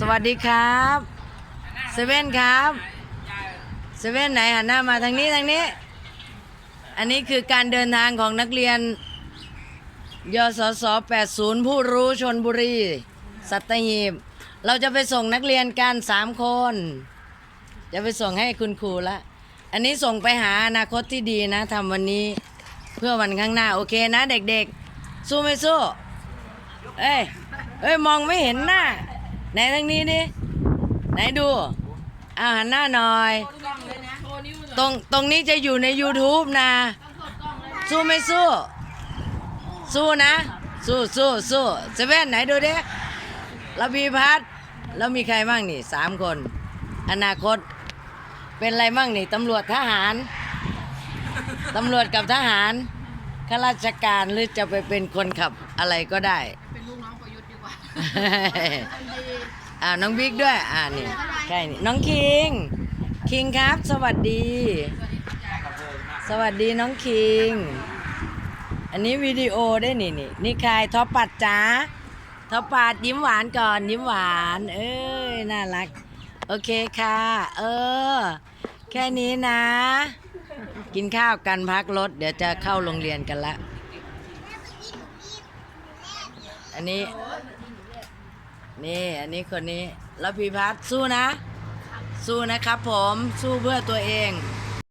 สวัสดีครับเซเว่นครับเซเว่นไหนหันหน้ามาทางนี้ทางนี้ อันนี้คือการเดินทางของนักเรียนยศส80 ผู้รู้ชนบุรี สัตหีบ เราจะไปส่งนักเรียนกันสามคน จะไปส่งให้คุณครูละ อันนี้ส่งไปหาอนาคตที่ดีนะทำวันนี้เพื่อวันข้างหน้า โอเคนะเด็กๆ สู้ไม่สู้ เอ้ยเอ้ย มองไม่เห็นหน้า ไหนทางนี้ดิไหนดูอ้าวหันหน้าหน่อย ตรงตรงนี้จะอยู่ใน YouTube นะ สู้ไม่สู้ สู้นะ สู้สู้สู้เซเว่นไหนดูดิระบีพัฒน์แล้วมีใครบ้างนี่สามคน อนาคต เป็นอะไรบ้างนี่ตำรวจทหารตำรวจกับทหารข้าราชการหรือจะไปเป็นคนขับอะไรก็ได้ เป็น ลูกน้องประยุทธ์ดีกว่าอ่าน้องบิ๊กด้วยอ่านี่ใช่นี่น้องคิง คิงครับ สวัสดี สวัสดีน้องคิง อันนี้วิดีโอได้นี่นี่นี่ใครท็อปปัดจ้าท็อปปัดยิ้มหวานก่อนยิ้มหวาน เอ้ยน่ารัก โอเคค่ะ เออ แค่นี้นะ กินข้าวกันพักรถ เดี๋ยวจะเข้าโรงเรียนกันละ อันนี้ นี่ อันนี้คนนี้แล้วพีพัฒน์สู้นะ สู้นะครับผม สู้เพื่อตัวเอง